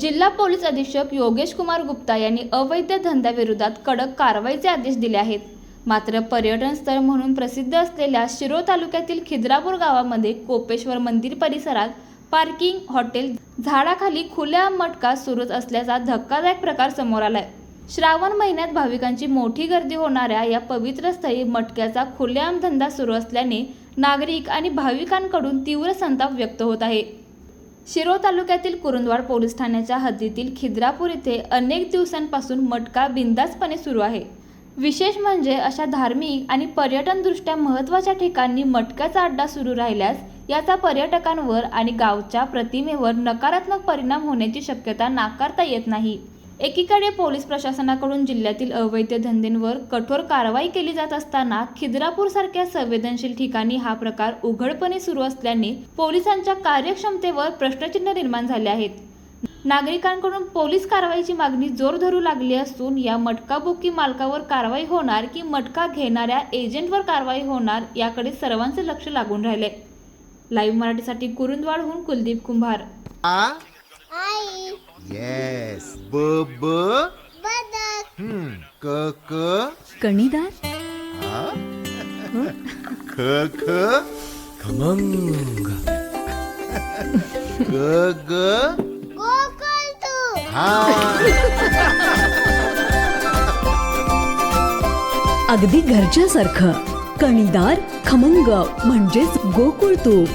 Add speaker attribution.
Speaker 1: जिल्हा पोलीस अधीक्षक योगेश कुमार गुप्ता यांनी अवैध धंद्याविरोधात कडक कारवाईचे आदेश दिले आहेत. मात्र पर्यटन स्थळ म्हणून प्रसिद्ध असलेल्या शिरो तालुक्यातील खिद्रापूर गावामध्ये कोपेश्वर मंदिर परिसरात पार्किंग हॉटेल झाडाखाली खुल्या मटका सुरूच असल्याचा धक्कादायक प्रकार समोर आलाय. श्रावण महिन्यात भाविकांची मोठी गर्दी होणाऱ्या या पवित्र स्थळी मटक्याचा खुलेआम धंदा सुरू असल्याने नागरिक आणि भाविकांकडून तीव्र संताप व्यक्त होत आहे. शिरो तालुक्यातील कुरुंदवाड पोलीस ठाण्याच्या हद्दीतील खिद्रापूर येथे अनेक दिवसांपासून मटका बिंदासपणे सुरू आहे. विशेष म्हणजे अशा धार्मिक आणि पर्यटनदृष्ट्या महत्त्वाच्या ठिकाणी मटक्याचा अड्डा सुरू राहिल्यास याचा पर्यटकांवर आणि गावच्या प्रतिमेवर नकारात्मक परिणाम होण्याची शक्यता नाकारता येत नाही. एकीकडे पोलीस प्रशासनाकडून जिल्ह्यातील अवैध धंद्यांवर कठोर कारवाई केली जात असताना खिद्रापूर सारख्या संवेदनशील ठिकाणी हा प्रकार उघडपणे सुरू असल्याने पोलिसांच्या कार्यक्षमतेवर प्रश्नचिन्ह निर्माण झाले आहेत. नागरिकांकडून पोलीस कारवाईची मागणी जोर धरू लागली असून या मटका बुकी मालकावर कारवाई होणार की मटका घेणाऱ्या एजंटवर कारवाई होणार याकडे सर्वांचे लक्ष लागून राहिले. लाईव्ह मराठीसाठी कुरुंदवाडहून कुलदीप कुंभार.
Speaker 2: आ?
Speaker 3: आई
Speaker 2: येस ब ब.
Speaker 3: बदक
Speaker 2: हम्म क क.
Speaker 4: कणीदार?
Speaker 2: ख ख.
Speaker 5: खमंग.
Speaker 2: ग ग.
Speaker 3: तू.
Speaker 2: हा.
Speaker 4: अगदी घरच्यासारखं. कणीदार खमंग म्हणजेच गोकुळ तूप